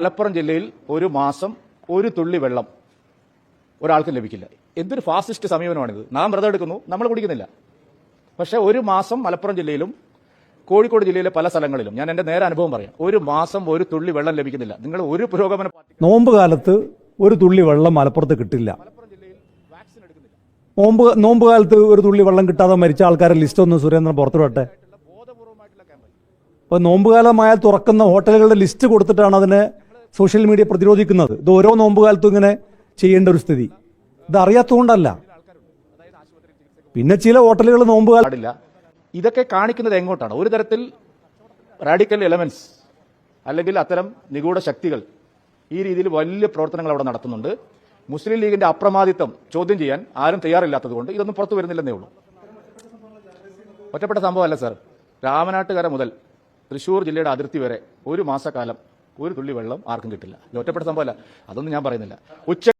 മലപ്പുറം ജില്ലയിൽ ഒരു മാസം ഒരു തുള്ളി വെള്ളം ഒരാൾക്കും ലഭിക്കില്ല. എന്തൊരു ഫാസിസ്റ്റ് സമീപനമാണിത്. നാം വ്രതം എടുക്കുന്നു നമ്മൾ കുടിക്കുന്നില്ല. പക്ഷേ ഒരു മാസം മലപ്പുറം ജില്ലയിലും കോഴിക്കോട് ജില്ലയിലെ പല സ്ഥലങ്ങളിലും ഞാൻ എന്റെ നേരെ അനുഭവം പറയാം ഒരു മാസം ഒരു തുള്ളി വെള്ളം ലഭിക്കുന്നില്ല. നിങ്ങൾ ഒരു പുരോഗമന നോമ്പ് കാലത്ത് ഒരു തുള്ളി വെള്ളം മലപ്പുറത്ത് കിട്ടില്ല. നോമ്പ് നോമ്പ് കാലത്ത് ഒരു തുള്ളി വെള്ളം കിട്ടാതെ മരിച്ച ആൾക്കാരുടെ ലിസ്റ്റ് ഒന്ന് സുരേന്ദ്രൻ പുറത്തുവിടട്ടെ. ഇപ്പോൾ നോമ്പ് കാലമായാൽ തുറക്കുന്ന ഹോട്ടലുകളുടെ ലിസ്റ്റ് കൊടുത്തിട്ടാണ് അതിനെ സോഷ്യൽ മീഡിയ പ്രതിരോധിക്കുന്നത്. ഇത് ഓരോ നോമ്പുകാലത്തും ഇങ്ങനെ ചെയ്യേണ്ട ഒരു സ്ഥിതി. ഇത് അറിയാത്തതുകൊണ്ടല്ല. പിന്നെ ചില ഹോട്ടലുകൾ നോമ്പുകാലില്ല കാലം ഇതൊക്കെ കാണിക്കുന്നത് എങ്ങോട്ടാണ്? ഒരു തരത്തിൽ റാഡിക്കൽ എലമെന്റ്സ് അല്ലെങ്കിൽ അത്തരം നിഗൂഢ ശക്തികൾ ഈ രീതിയിൽ വലിയ പ്രവർത്തനങ്ങൾ അവിടെ നടത്തുന്നുണ്ട്. മുസ്ലിം ലീഗിന്റെ അപ്രമാദിത്വം ചോദ്യം ചെയ്യാൻ ആരും തയ്യാറില്ലാത്തതുകൊണ്ട് ഇതൊന്നും പുറത്തു വരുന്നില്ലെന്നേ ഉള്ളൂ. ഒറ്റപ്പെട്ട സംഭവമല്ല സാർ രാമനാട്ടുകര മുതൽ തൃശൂർ ജില്ലയുടെ അതിർത്തി വരെ ഒരു മാസക്കാലം ഒരു തുള്ളി വെള്ളം ആർക്കും കിട്ടില്ല. ഒറ്റപ്പെട്ട സംഭവമല്ല. അതൊന്നും ഞാൻ പറയുന്നില്ല. ഉച്ച